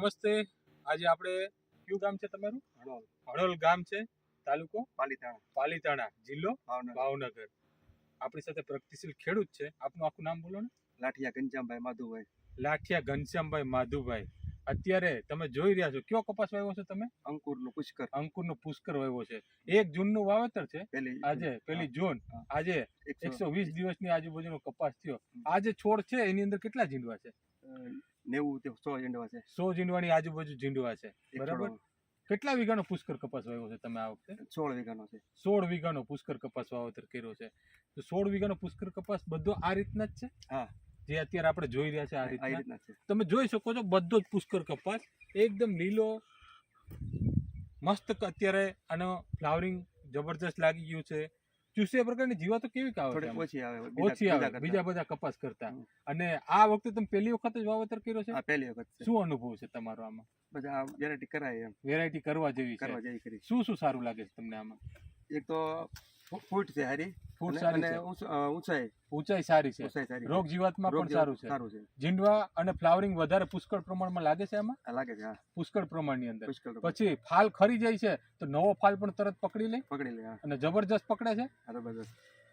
નમસ્તે. આજે આપણે કયું ગામ છે તમારું? હળોલ. હળોલ ગામ છે. તાલુકો? પાલીતાણા. પાલીતાણા જિલ્લો? ભાવનગર. આપણી સાથે પ્રગતિશીલ ખેડૂત છે. આપનું આખું નામ બોલો ને. લાઠિયા ઘનશ્યામભાઈ માધુભાઈ. લાઠિયા ઘનશ્યામભાઈ માધુભાઈ. અત્યારે તમે જોઈ રહ્યા છો. કયો કપાસ વાવ્યો છે તમે? અંકુરનું પુષ્કર. અંકુરનો પુષ્કર વાવ્યો છે. એક જૂનનું વાવેતર છે. આજે પેલી જૂન. આજે એકસો એકસો વીસ દિવસની આજુબાજુનો કપાસ થયો. આ જે છોડ છે. એની અંદર કેટલા ઝીંડવા છે? નેવું સો એંડવા છે. સો ઝીંડવાની આજુબાજુ ઝીંડવા છે. બરાબર? કેટલા વીઘાનો પુષ્કર કપાસ વાવ્યો છે તમે આ વખતે? સોળ વીઘાનો છે. સોળ વીઘાનો પુષ્કર કપાસ વાવેતર કર્યો છે. તો સોળ વીઘાનો પુષ્કર કપાસ બધો આ રીતના જ છે? હા. જે અત્યારે આપણે જોઈ રહ્યા છે આ રીતના? તમે જોઈ શકો છો બધો જ પુષ્કર કપાસ. એકદમ લીલો મસ્ત અત્યારે આનો ફ્લાવરિંગ જબરજસ્ત લાગી ગયું છે. ચૂસે પ્રકારની જીવાતો કેવી આવે? ઓછી આવે ઓછી આવે બીજા બધા કપાસ કરતા. અને આ વખતે તમે પહેલી વખત જ વાવેતર કર્યો છે? આ પહેલી વખત શું અનુભવ છે તમારો આમાં? બધા વેરાયટી કરાય એમ. વેરાયટી કરવા જેવી કરવા જેવી કરી. શું શું સારું લાગે છે તમને આમાં? એક તો ફૂટ છે હારી. ફૂટ સારી છે. ઊંચાઈ. ઊંચાઈ સારી છે. રોગ જીવાતમાં પણ સારું છે. સારું છે. જીંડવા અને ફ્લાવરિંગ વધારે પુષ્કળ પ્રમાણમાં લાગે છે એમાં લાગે છે પુષ્કળ પ્રમાણની અંદર. પછી ફાલ ખરી જાય છે તો નવો ફાલ પણ તરત પકડી લે. પકડી લે અને જબરજસ્ત પકડે છે?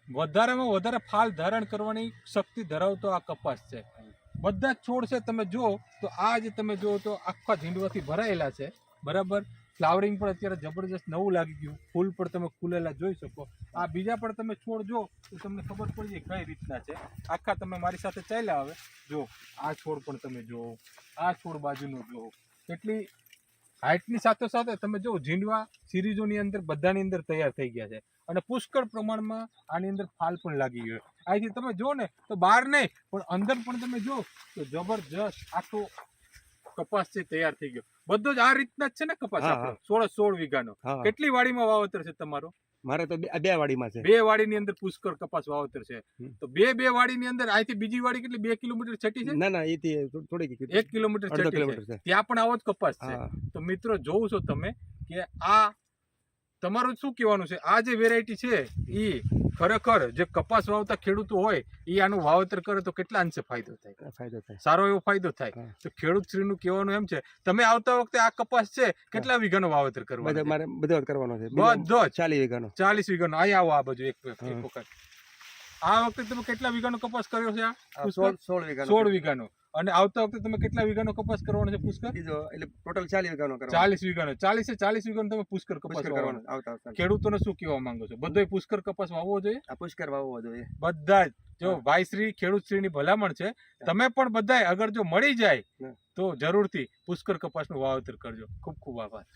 વધારેમાં વધારે ફાલ ધારણ કરવાની શક્તિ ધરાવતો આ કપાસ છે. બધા જ છોડ છે તમે જુઓ તો આ જે તમે જુઓ તો આખા ઝીંડવાથી ભરાયેલા છે. બરાબર? ફ્લાવરિંગ પણ અત્યારે જબરજસ્ત નવું લાગી ગયું. ફૂલ પણ તમે ખુલેલા જોઈ શકો. આ બીજા પણ તમે છોડ જો, તો તમને ખબર પડી જાય કઈ રીતના છે. આખા તમે મારી સાથે ચાલ્યા આવે જો, આ છોડ પણ તમે જુઓ. આ છોડ બાજુનો જુઓ. કેટલી હાઇટની સાથે સાથે તમે જો ઝીંડવા સિરીઝોની અંદર બધાની અંદર તૈયાર થઈ ગયા છે. અને પુષ્કળ પ્રમાણમાં આની અંદર ફાલ પણ લાગી ગયો અહીંથી તમે જો ને, તો બહાર નહીં, પણ અંદર પણ તમે જો તો જબરજસ્ત આખો કપાસ છે તૈયાર થઈ ગયો. બધો જ આ રીતના જ છે ને કપાસ આપણો? સોળ સોળ વીઘાનો. કેટલી વાડીમાં વાવતર છે તમારો? મારે તો બે- વાડીમાં છે. બે વાડીની અંદર પુષ્કળ કપાસ વાવતર છે. તો બે બે વાડીની અંદર અહીંથી બીજી વાડી કેટલી? બે કિલોમીટર છટી છે? ના ના એથી થો- થોડીક એક કિલોમીટર છટી છે. ત્યાં પણ આવો જ કપાસ છે. તો મિત્રો જોઉં છો તમે કે આ તમારું શું કહેવાનું છે? આ જે વેરાયટી છે એ ખરેખર જે કપાસ વાવતા ખેડૂતો હોય એ આનું વાવેતર કરે તો કેટલા અંશે ફાયદો થાય? ફાયદો થાય? સારો એવો ફાયદો થાય. તો ખેડૂત શ્રીનું કહેવાનું એમ છે તમે આવતા વખતે આ કપાસ છે કેટલા વીઘાનો વાવેતર બધા કરવાનું મારે બધો કરવાનો છે. બધો ચાલીસ વીઘાનો. ચાલીસ વીઘાનો. અહીં આવો આ બાજુ એક વખત. આ વખતે તમે કેટલા વીઘાનો કપાસ કર્યો છે આ સોળ વીઘાનો સોળ વીઘાનો. અને આવતા વખતે તમે કેટલા વીઘાનો કપાસ કરવાનો છે પુષ્કર? એટલે ટોટલ ચાલી વીઘાનો ચાલીસ વીઘાનો. ચાલીસે ચાલીસ વીઘાનો તમે પુષ્કર કપાસ કરવાનો ખેડૂતોને શું કહેવા માંગો છો? બધો પુષ્કર કપાસ વાવવો જોઈએ? આ પુષ્કર વાવવો જોઈએ. બધા જ. જો ખેડૂત ભાઈશ્રી ખેડૂતશ્રીની ભલામણ છે. તમે પણ બધાય અગર જો મળી જાય. તો જરૂરથી પુષ્કર કપાસનું વાવેતર કરજો. ખૂબ ખૂબ આભાર.